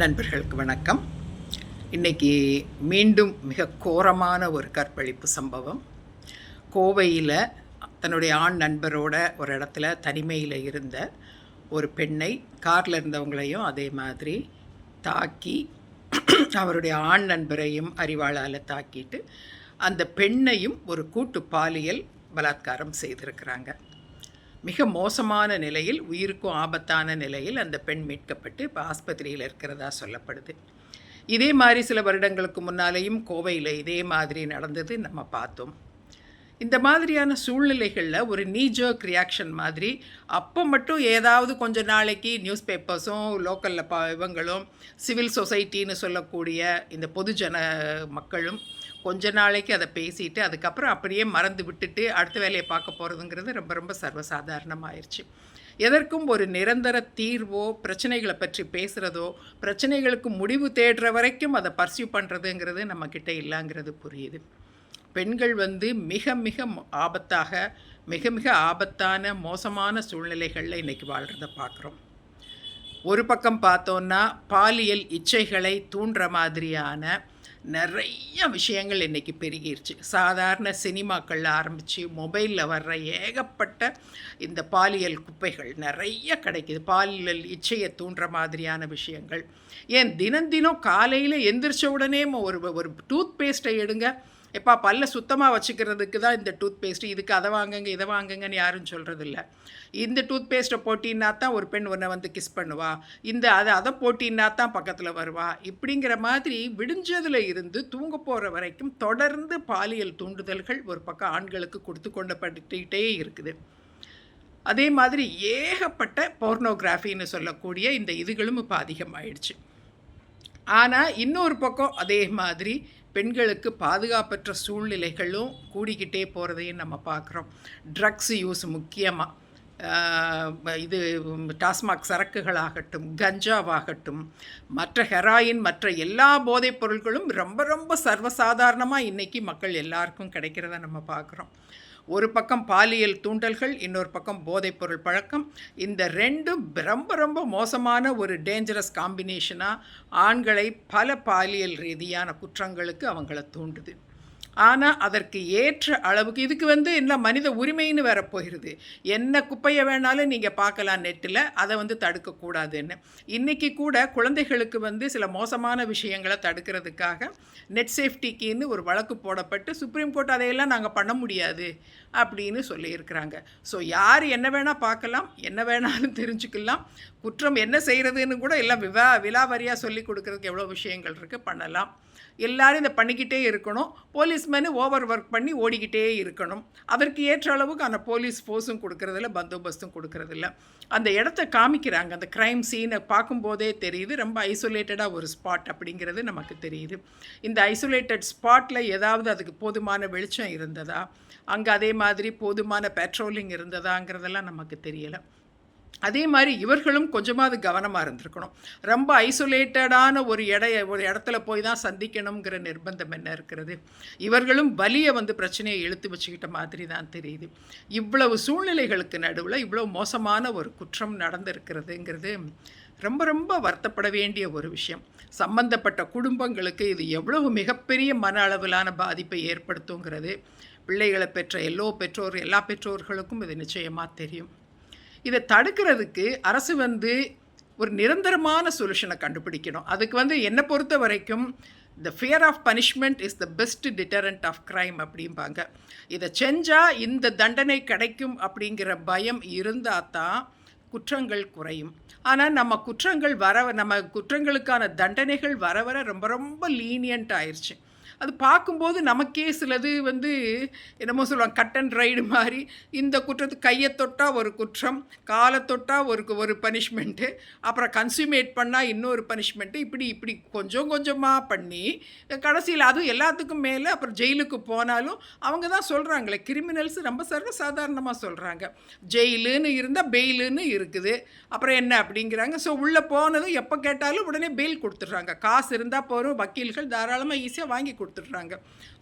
நண்பர்களுக்கு வணக்கம். இன்னைக்கு மீண்டும் மிக கோரமான ஒரு கற்பழிப்பு சம்பவம். கோவையில் தன்னுடைய ஆண் நண்பரோட ஒரு இடத்துல தனிமையில் இருந்த ஒரு பெண்ணை காரில் இருந்தவங்களையும் அதே மாதிரி தாக்கி அவருடைய ஆண் நண்பரையும் அறிவாளால் தாக்கிட்டு அந்த பெண்ணையும் ஒரு கூட்டு பாலியல் பலாத்காரம் செய்திருக்கிறாங்க. மிக மோசமான நிலையில் உயிருக்கும் ஆபத்தான நிலையில் அந்த பெண் மீட்கப்பட்டு இப்போ ஆஸ்பத்திரியில் இருக்கிறதா சொல்லப்படுது. இதே மாதிரி சில வருடங்களுக்கு முன்னாலேயும் கோவையில் இதே மாதிரி நடந்தது நம்ம பார்த்தோம். இந்த மாதிரியான சூழ்நிலைகளில் ஒரு நீஜர்க் ரியாக்ஷன் மாதிரி அப்போ மட்டும் ஏதாவது கொஞ்ச நாளைக்கு நியூஸ் பேப்பர்ஸும் லோக்கலில் ப இவங்களும் சிவில் சொசைட்டின்னு சொல்லக்கூடிய இந்த பொதுஜன மக்களும் கொஞ்ச நாளைக்கு அதை பேசிட்டு அதுக்கப்புறம் அப்படியே மறந்து விட்டுட்டு அடுத்த வேலையை பார்க்க போகிறதுங்கிறது ரொம்ப ரொம்ப சர்வசாதாரணமாயிருச்சு. எதற்கும் ஒரு நிரந்தர தீர்வோ பிரச்சனைகளை பற்றி பேசுகிறதோ பிரச்சனைகளுக்கு முடிவு தேடுற வரைக்கும் அதை பர்சியூ பண்ணுறதுங்கிறது நம்மக்கிட்ட இல்லைங்கிறது புரியுது. பெண்கள் வந்து மிக மிக ஆபத்தாக மிக மிக ஆபத்தான மோசமான சூழ்நிலைகளில் இன்றைக்கி வாழ்கிறத பார்க்குறோம். ஒரு பக்கம் பார்த்தோன்னா பாலியல் இச்சைகளை தூண்டுற மாதிரியான நிறைய விஷயங்கள் இன்றைக்கி பெருகிருச்சு. சாதாரண சினிமாக்களில் ஆரம்பித்து மொபைலில் வர்ற ஏகப்பட்ட இந்த பாலியல் குப்பைகள் நிறைய கிடைக்கிது. பாலியல் இச்சையை தூண்டுற மாதிரியான விஷயங்கள். ஏன் தினம் தினம் காலையில் எந்திரிச்ச உடனே ஒரு ஒரு டூத் பேஸ்ட்டை எடுங்க. எப்பா பல்ல சுத்தமாக வச்சுக்கிறதுக்கு தான் இந்த டூத் பேஸ்ட்டு இதுக்கு அதை வாங்குங்க இதை வாங்குங்கன்னு யாரும் சொல்கிறதில்ல இந்த டூத் பேஸ்ட்டை போட்டின்னா தான் ஒரு பெண் ஒன்றை வந்து கிஸ் பண்ணுவா. இந்த அதை அதை போட்டின்னா தான் பக்கத்தில் வருவா. இப்படிங்கிற மாதிரி விடிஞ்சதில் இருந்து தூங்க போகிற வரைக்கும் தொடர்ந்து பாலியல் தூண்டுதல்கள் ஒரு பக்கம் ஆண்களுக்கு கொடுத்து கொண்டப்பட்டுக்கிட்டே இருக்குது. அதே மாதிரி ஏகப்பட்ட போர்னோகிராஃபின்னு சொல்லக்கூடிய இந்த இதுகளும் இப்போ அதிகமாகிடுச்சு ஆனால் இன்னொரு பக்கம் அதே மாதிரி பெண்களுக்கு பாதுகாப்பற்ற சூழ்நிலைகளும் கூடிக்கிட்டே போகிறதையும் நம்ம பார்க்குறோம். ட்ரக்ஸ் யூஸ் முக்கியமாக இது டாஸ்மாக் சரக்குகளாகட்டும் கஞ்சாவாகட்டும் மற்ற ஹெராயின் மற்ற எல்லா போதைப் பொருட்களும் ரொம்ப ரொம்ப சர்வசாதாரணமாக இன்றைக்கி மக்கள் எல்லாருக்கும் கிடைக்கிறத நம்ம பார்க்குறோம். ஒரு பக்கம் பாலியல் தூண்டல்கள் இன்னொரு பக்கம் போதைப்பொருள் பழக்கம். இந்த ரெண்டும் ரொம்ப ரொம்ப மோசமான ஒரு டேஞ்சரஸ் காம்பினேஷனாக ஆண்களை பல பாலியல் ரீதியான குற்றங்களுக்கு அவங்கள தூண்டுது. ஆனால் அதற்கு ஏற்ற அளவுக்கு இதுக்கு வந்து என்ன மனித உரிமைன்னு வேற போயிடுது என்ன குப்பையை வேணாலும் நீங்கள் பார்க்கலாம் நெட்டில் அதை வந்து தடுக்கக்கூடாதுன்னு. இன்றைக்கி கூட குழந்தைகளுக்கு வந்து சில மோசமான விஷயங்களை தடுக்கிறதுக்காக நெட் சேஃப்டிக்குன்னு ஒரு வழக்கு போடப்பட்டு சுப்ரீம் கோர்ட் அதையெல்லாம் நாங்கள் பண்ண முடியாது. அப்படின்னு சொல்லியிருக்கிறாங்க. ஸோ யார் என்ன வேணால் பார்க்கலாம் என்ன வேணாலும் தெரிஞ்சுக்கலாம். குற்றம் என்ன செய்கிறதுன்னு கூட எல்லாம் விவா விலாவரியாக சொல்லி கொடுக்குறதுக்கு எவ்வளோ விஷயங்கள் இருக்குது பண்ணலாம். எல்லாரும் இதை பண்ணிக்கிட்டே இருக்கணும். போலீஸ்மேனு ஓவர் ஒர்க் பண்ணி ஓடிக்கிட்டே இருக்கணும். அதற்கு ஏற்ற அளவுக்கு அந்த போலீஸ் ஃபோர்ஸும் கொடுக்கறதில்ல பந்தோபஸ்தும் கொடுக்கறதில்ல. அந்த இடத்த காமிக்கிறாங்க. அந்த க்ரைம் சீனை பார்க்கும்போதே தெரியுது. ரொம்ப ஐசோலேட்டடாக ஒரு ஸ்பாட் அப்படிங்கிறது நமக்கு தெரியுது. இந்த ஐசோலேட்டட் ஸ்பாட்டில் ஏதாவது அதுக்கு போதுமான வெளிச்சம் இருந்ததா? அங்கே அதே மாதிரி போதுமான பெட்ரோலிங் இருந்ததாங்கிறதெல்லாம் நமக்கு தெரியலை. அதே மாதிரி இவர்களும் கொஞ்சமாவது கவனமாக இருந்திருக்கணும். ரொம்ப ஐசோலேட்டடான ஒரு இடைய ஒரு இடத்துல போய் தான் சந்திக்கணுங்கிற நிர்பந்தம் என்ன இருக்கிறது? இவர்களும் வலியை வந்து பிரச்சனையை இழுத்து வச்சுக்கிட்ட மாதிரி தான் தெரியுது. இவ்வளவு சூழ்நிலைகளுக்கு நடுவில் இவ்வளோ மோசமான ஒரு குற்றம் நடந்திருக்கிறதுங்கிறது ரொம்ப ரொம்ப வருத்தப்பட வேண்டிய ஒரு விஷயம். சம்பந்தப்பட்ட குடும்பங்களுக்கு இது எவ்வளவு மிகப்பெரிய மன அளவிலான பாதிப்பை ஏற்படுத்துங்கிறது. பிள்ளைகளை பெற்ற எல்லோ பெற்றோர் எல்லா பெற்றோர்களுக்கும் இது நிச்சயமாக தெரியும். இதை தடுக்கிறதுக்கு அரசு வந்து ஒரு நிரந்தரமான சொல்யூஷனை கண்டுபிடிக்கணும். அதுக்கு வந்து என்னை பொறுத்த வரைக்கும் the fear of punishment is the best deterrent of crime அப்படிம்பாங்க. இதை செஞ்சால் இந்த தண்டனை கிடைக்கும் அப்படிங்கிற பயம் இருந்தால் தான் குற்றங்கள் குறையும். ஆனால் நம்ம குற்றங்கள் வர நம்ம குற்றங்களுக்கான தண்டனைகள் வர வர ரொம்ப ரொம்ப லீனியன்ட் ஆயிடுச்சு அது பார்க்கும்போது நமக்கே சிலது வந்து என்னமோ சொல்லுவாங்க கட் அண்ட் ரைடு மாதிரி இந்த குற்றத்துக்கு கையை தொட்டால் ஒரு குற்றம் காலை தொட்டால் ஒரு ஒரு பனிஷ்மெண்ட்டு அப்புறம் கன்சியூமேட் பண்ணால் இன்னொரு பனிஷ்மெண்ட்டு இப்படி இப்படி கொஞ்சம் கொஞ்சமாக பண்ணி கடைசியில் அதுவும் எல்லாத்துக்கும் மேலே அப்புறம் ஜெயிலுக்கு போனாலும் அவங்க தான் சொல்கிறாங்களே கிரிமினல்ஸ் ரொம்ப சர்வசாதாரணமாக சொல்கிறாங்க ஜெயிலுன்னு இருந்தால் பெயிலுன்னு இருக்குது. அப்புறம் என்ன அப்படிங்கிறாங்க. ஸோ உள்ளே போனதும் எப்போ கேட்டாலும் உடனே பெயில் கொடுத்துட்றாங்க. காசு இருந்தால் போகிறோம் வக்கீல்கள் தாராளமாக ஈஸியாக வாங்கி கொடுத்துட்றாங்க.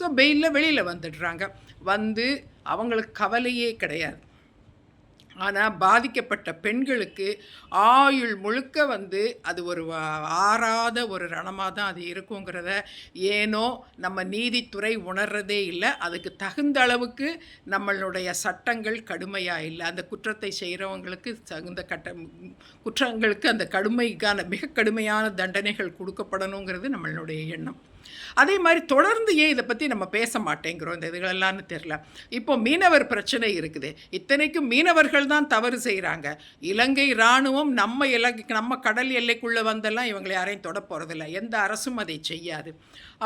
ஸோ பெயிலில் வெளியில் வந்துடுறாங்க. வந்து அவங்களுக்கு கவலையே கிடையாது. ஆனால் பாதிக்கப்பட்ட பெண்களுக்கு ஆயுள் முழுக்க வந்து அது ஒரு ஆறாத ஒரு ரணமாக தான் அது இருக்குங்கிறத ஏனோ நம்ம நீதித்துறை உணர்றதே இல்லை. அதுக்கு தகுந்த அளவுக்கு நம்மளுடைய சட்டங்கள் கடுமையாக இல்லை. அந்த குற்றத்தை செய்கிறவங்களுக்கு தகுந்த கட்ட குற்றங்களுக்கு அந்த கடுமைக்கான மிக கடுமையான தண்டனைகள் கொடுக்கப்படணுங்கிறது நம்மளுடைய எண்ணம். அதே மாதிரி தொடர்ந்து ஏன் இதை பற்றி நம்ம பேச மாட்டேங்கிறோம்? இந்த இதுகளெல்லாம்னு தெரில இப்போ மீனவர் பிரச்சனை இருக்குது. இத்தனைக்கும் மீனவர்கள் தான் தவறு செய்கிறாங்க இலங்கை இராணுவம் நம்ம இலங்கை நம்ம கடல் எல்லைக்குள்ளே வந்தெல்லாம் இவங்களை யாரையும் தொட போகிறதில்ல எந்த அரசும் அதை செய்யாது.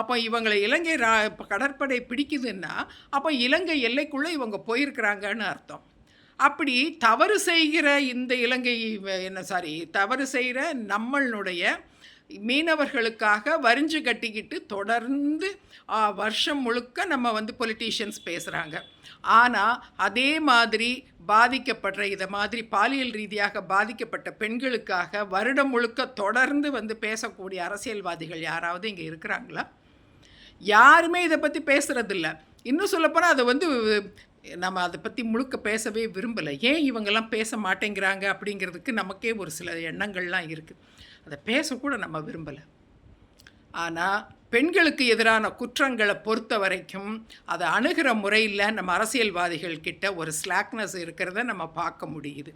அப்போ இவங்களை இலங்கை ரா கடற்படை பிடிக்குதுன்னா அப்போ இலங்கை எல்லைக்குள்ளே இவங்க போயிருக்கிறாங்கன்னு அர்த்தம். அப்படி தவறு செய்கிற இந்த இலங்கை என்ன சாரி தவறு செய்கிற நம்மளுடைய மீனவர்களுக்காக வரிஞ்சு கட்டிக்கிட்டு தொடர்ந்து வருஷம் முழுக்க நம்ம வந்து பொலிட்டீஷியன்ஸ் பேசுகிறாங்க ஆனால் அதே மாதிரி பாதிக்கப்படுற இதை மாதிரி பாலியல் ரீதியாக பாதிக்கப்பட்ட பெண்களுக்காக வருடம் முழுக்க தொடர்ந்து வந்து பேசக்கூடிய அரசியல்வாதிகள் யாராவது இங்கே இருக்கிறாங்களா? யாருமே இதை பற்றி பேசுகிறதில்ல இன்னும் சொல்லப்போனால் அதை வந்து நம்ம அதை பற்றி முழுக்க பேசவே விரும்பலை. ஏன் இவங்கெல்லாம் பேச மாட்டேங்கிறாங்க அப்படிங்கிறதுக்கு நமக்கே ஒரு சில எண்ணங்கள்லாம் இருக்குது அதை பேசக்கூட நம்ம விரும்பலை. ஆனால் பெண்களுக்கு எதிரான குற்றங்களை பொறுத்த வரைக்கும் அதை அணுகிற முறையில் நம்ம அரசியல்வாதிகள் கிட்ட ஒரு ஸ்லாக்னஸ் இருக்கிறத நம்ம பார்க்க முடியுது.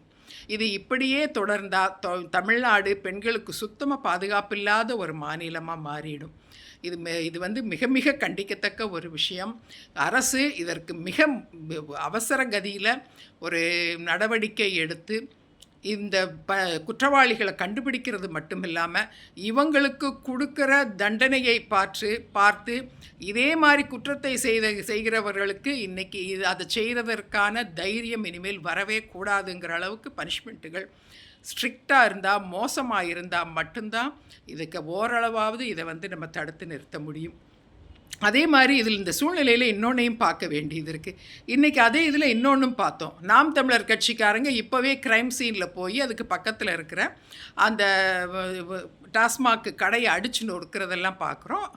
இது இப்படியே தொடர்ந்தால் தமிழ்நாடு பெண்களுக்கு சுத்தமாக பாதுகாப்பில்லாத ஒரு மாநிலமாக மாறிடும். இது மெ- இது வந்து மிக மிக கண்டிக்கத்தக்க ஒரு விஷயம். அரசு இதற்கு மிக அவசர கதியில் ஒரு நடவடிக்கை எடுத்து இந்த ப குற்றவாளிகளை கண்டுபிடிக்கிறது மட்டும் இல்லாமல் இவங்களுக்கு கொடுக்குற தண்டனையை பார்த்து பார்த்து இதே மாதிரி குற்றத்தை செய்த செய்கிறவர்களுக்கு இன்றைக்கி இது அதை செய்கிறதற்கான தைரியம் இனிமேல் வரவே கூடாதுங்கிற அளவுக்கு பனிஷ்மெண்ட்டுகள் ஸ்ட்ரிக்டாக இருந்தால் மோசமாக இருந்தால் மட்டும்தான் இதுக்கு ஓரளவாவது இதை வந்து நம்ம தடுத்து நிறுத்த முடியும். அதே மாதிரி இதில் இந்த சூழ்நிலையில் இன்னொன்னையும் பார்க்க வேண்டியது இருக்குது இன்றைக்கி அதே இதில் இன்னொன்றும் பார்த்தோம். நாம் தமிழர் கட்சிக்காரங்க இப்போவே க்ரைம் சீனில் போய் அதுக்கு பக்கத்தில் இருக்கிற அந்த டாஸ்மாக் கடையை அடிச்சு நொறுக்கிறதெல்லாம் பார்க்குறோம்.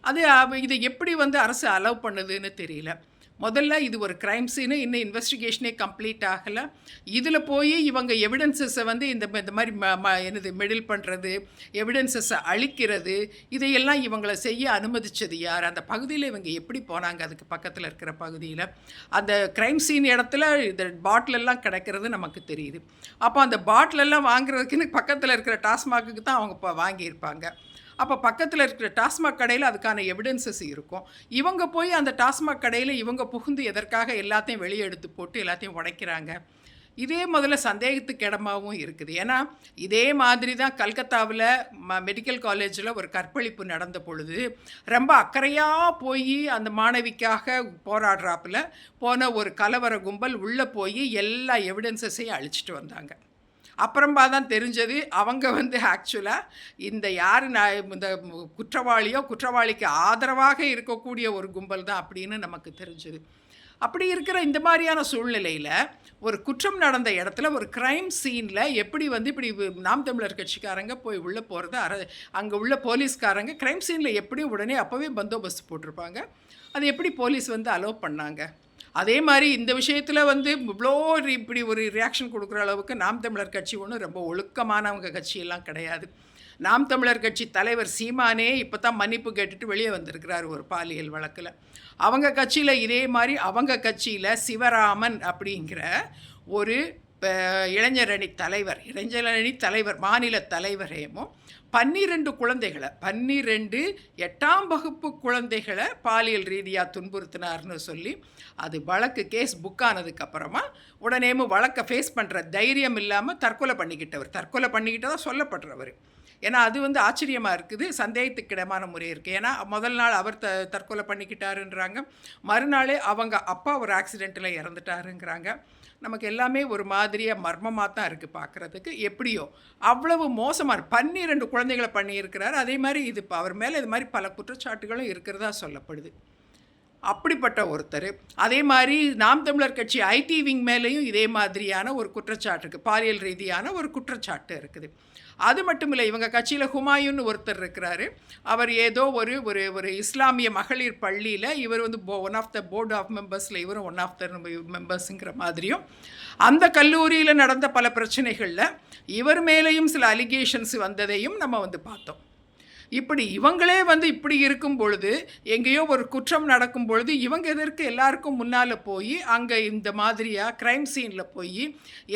அது இதை எப்படி வந்து அரசு அலோவ் பண்ணுதுன்னு தெரியல. முதல்ல இது ஒரு க்ரைம் சீனு இன்னும் இன்வெஸ்டிகேஷனே கம்ப்ளீட் ஆகலை. இதில் போய் இவங்க எவிடன்சஸை வந்து இந்த ம- இந்த மாதிரி ம ம- என்னது மெடில் பண்ணுறது எவிடன்சஸை அழிக்கிறது இதையெல்லாம் இவங்களை செய்ய அனுமதித்தது யார்? அந்த பகுதியில் இவங்க எப்படி போனாங்க? அதுக்கு பக்கத்தில் இருக்கிற பகுதியில். அந்த க்ரைம் சீன் இடத்துல இந்த பாட்டிலெல்லாம் கிடைக்கிறது நமக்கு தெரியுது. அப்போ அந்த பாட்டிலெல்லாம் வாங்குறதுக்குன்னு பக்கத்தில் இருக்கிற டாஸ்மாகுக்கு தான் அவங்க இப்போ வாங்கியிருப்பாங்க. அப்போ பக்கத்தில் இருக்கிற டாஸ்மாக் கடையில் அதுக்கான எவிடன்சஸ் இருக்கும். இவங்க போய் அந்த டாஸ்மாக் கடையில் இவங்க புகுந்து எதற்காக எல்லாத்தையும் வெளியே எடுத்து போட்டு எல்லாத்தையும் உடைக்கிறாங்க. இதே முதல்ல சந்தேகத்துக்கு இடமாவும் இருக்குது. ஏன்னா இதே மாதிரி தான் கல்கத்தாவில் ம மெடிக்கல் காலேஜில் ஒரு கற்பழிப்பு நடந்த பொழுது ரொம்ப அக்கறையாக போய் அந்த மாணவிக்காக போராடுறாப்புல போன ஒரு கலவர கும்பல் உள்ளே போய் எல்லா எவிடன்சஸையும் அழிச்சிட்டு வந்தாங்க. அப்புறமா தான் தெரிஞ்சது. அவங்க வந்து ஆக்சுவலாக இந்த யார் நான் இந்த குற்றவாளியோ குற்றவாளிக்கு ஆதரவாக இருக்கக்கூடிய ஒரு கும்பல் தான் அப்படின்னு நமக்கு தெரிஞ்சது. அப்படி இருக்கிற இந்த மாதிரியான சூழ்நிலையில் ஒரு குற்றம் நடந்த இடத்துல ஒரு க்ரைம் சீனில் எப்படி வந்து இப்படி நாம் தமிழர் கட்சிக்காரங்க போய் உள்ளே போகிறது அர அங்கே உள்ள போலீஸ்காரங்க க்ரைம் சீனில் எப்படி உடனே அப்போவே பந்தோபஸ்து போட்டிருப்பாங்க. அது எப்படி போலீஸ் வந்து அலோவ் பண்ணாங்க? அதே மாதிரி இந்த விஷயத்தில் வந்து இவ்வளோ ஒரு இப்படி ஒரு ரியாக்ஷன் கொடுக்குற அளவுக்கு நாம் தமிழர் கட்சி ஒன்றும் ரொம்ப ஒழுக்கமானவங்க கட்சியெல்லாம் கிடையாது. நாம் தமிழர் கட்சி தலைவர் சீமானே இப்போ தான் மன்னிப்பு கேட்டுட்டு வெளியே வந்திருக்கிறார் ஒரு பாலியல் வழக்கில். அவங்க கட்சியில் இதே மாதிரி அவங்க கட்சியில் சிவராமன் அப்படிங்கிற ஒரு இப்போ இளைஞரணி தலைவர் இளைஞரணி தலைவர் மாநில தலைவரேமோ பன்னிரெண்டு குழந்தைகளை பன்னிரெண்டு எட்டாம் வகுப்பு குழந்தைகளை பாலியல் ரீதியாக துன்புறுத்தினார்னு சொல்லி அது வழக்கு கேஸ் புக் ஆனதுக்கப்புறமா உடனேமோ வழக்கை ஃபேஸ் பண்ணுற தைரியம் இல்லாமல் தற்கொலை பண்ணிக்கிட்டவர். தற்கொலை பண்ணிக்கிட்டதா சொல்லப்படுறவர். ஏன்னா அது வந்து ஆச்சரியமாக இருக்குது. சந்தேகத்துக்கிடமான முறை இருக்குது ஏன்னா முதல் நாள் அவர் த தற்கொலை பண்ணிக்கிட்டாருன்றாங்க. மறுநாளே அவங்க அப்பா ஒரு ஆக்சிடெண்ட்டில் இறந்துட்டாருங்கிறாங்க. நமக்கு எல்லாமே ஒரு மாதிரியாக மர்மமாக தான் இருக்குது பார்க்குறதுக்கு எப்படியோ? அவ்வளவு மோசமாக பன்னிரெண்டு குழந்தைகளை பண்ணியிருக்கிறார். அதே மாதிரி இது இப்போ அவர் மேலே இது மாதிரி பல குற்றச்சாட்டுகளும் இருக்கிறதா சொல்லப்படுது. அப்படிப்பட்ட ஒருத்தர். அதே மாதிரி நாம் தமிழர் கட்சி ஐடி விங் மேலேயும் இதே மாதிரியான ஒரு குற்றச்சாட்டு இருக்குது பாலியல் ரீதியான ஒரு குற்றச்சாட்டு இருக்குது. அது மட்டும் இல்லை இவங்க கட்சியில் ஹுமாயூன்னு ஒருத்தர் இருக்கிறாரு. அவர் ஏதோ ஒரு ஒரு ஒரு இஸ்லாமிய மகளிர் பள்ளியில் இவர் வந்து one of the board of மெம்பர்ஸில் இவரும் ஒன் ஆஃப் த மெம்பர்ஸுங்கிற மாதிரியும். அந்த கல்லூரியில் நடந்த பல பிரச்சனைகளில் இவர் மேலேயும் சில அலிகேஷன்ஸ் வந்ததையும் நம்ம வந்து பார்த்தோம். இப்படி இவங்களே வந்து இப்படி இருக்கும் பொழுது எங்கேயோ ஒரு குற்றம் நடக்கும் பொழுது இவங்க எதற்கு எல்லாருக்கும் முன்னால் போய் அங்கே இந்த மாதிரியாக க்ரைம் சீனில் போய்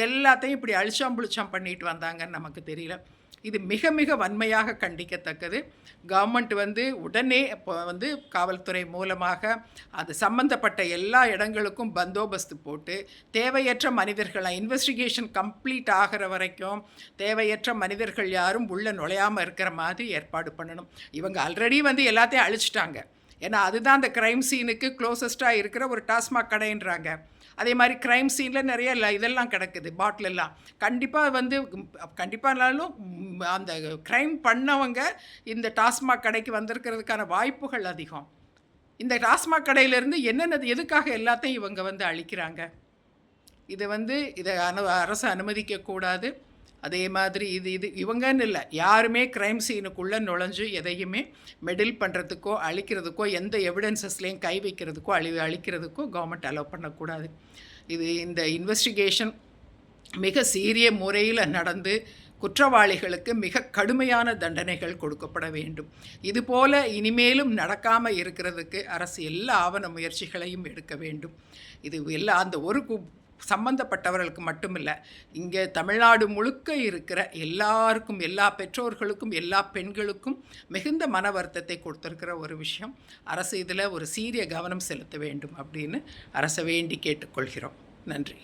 எல்லாத்தையும் இப்படி அழிச்சாம் புளிச்சாம் பண்ணிட்டு வந்தாங்கன்னு நமக்கு தெரியல. இது மிக மிக வன்மையாக கண்டிக்கத்தக்கது. கவர்மெண்ட் வந்து உடனே இப்போ வந்து காவல்துறை மூலமாக அது சம்பந்தப்பட்ட எல்லா இடங்களுக்கும் பந்தோபஸ்து போட்டு தேவையற்ற மனிதர்களை இன்வெஸ்டிகேஷன் கம்ப்ளீட் ஆகிற வரைக்கும் தேவையற்ற மனிதர்கள் யாரும் உள்ளே நுழையாமல் இருக்கிற மாதிரி ஏற்பாடு பண்ணணும். இவங்க ஆல்ரெடி வந்து எல்லாத்தையும் அழிச்சிட்டாங்க. ஏன்னா அதுதான் அந்த க்ரைம் சீனுக்கு க்ளோசஸ்ட்டாக இருக்கிற ஒரு டாஸ்மாக் கடைன்றாங்க. அதே மாதிரி க்ரைம் சீனில் நிறைய இதெல்லாம் கிடக்குது பாட்டிலெல்லாம் கண்டிப்பாக வந்து கண்டிப்பானாலும் அந்த க்ரைம் பண்ணவங்க இந்த டாஸ்மாக் கடைக்கு வந்திருக்கிறதுக்கான வாய்ப்புகள் அதிகம். இந்த டாஸ்மாக் கடையிலேருந்து என்னென்னது எதுக்காக எல்லாத்தையும் இவங்க வந்து அழிக்கிறாங்க? இதை வந்து இதை அனு அரசு அனுமதிக்கக்கூடாது. அதே மாதிரி இது இது இவங்கன்னு இல்லை. யாருமே க்ரைம் சீனுக்குள்ளே நுழைஞ்சு எதையுமே மெடில் பண்ணுறதுக்கோ அழிக்கிறதுக்கோ எந்த எவிடன்சஸ்லேயும் கை வைக்கிறதுக்கோ அழி அழிக்கிறதுக்கோ கவர்மெண்ட் அலோவ் பண்ணக்கூடாது. இது இந்த இன்வெஸ்டிகேஷன் மிக சீரிய முறையில் நடந்து குற்றவாளிகளுக்கு மிக கடுமையான தண்டனைகள் கொடுக்கப்பட வேண்டும். இதுபோல இனிமேலும் நடக்காமல் இருக்கிறதுக்கு அரசு எல்லா ஆவண முயற்சிகளையும் எடுக்க வேண்டும். இது எல்லா அந்த ஒரு கு சம்பந்தப்பட்டவர்களுக்கு மட்டுமில்லை இங்கே தமிழ்நாடு முழுக்க இருக்கிற எல்லாருக்கும் எல்லா பெற்றோர்களுக்கும் எல்லா பெண்களுக்கும் மிகுந்த மன வருத்தத்தை கொடுத்துருக்கிற ஒரு விஷயம். அரசு இதில் ஒரு சீரிய கவனம் செலுத்த வேண்டும் அப்படின்னு அரசை வேண்டி கேட்டுக்கொள்கிறோம். நன்றி.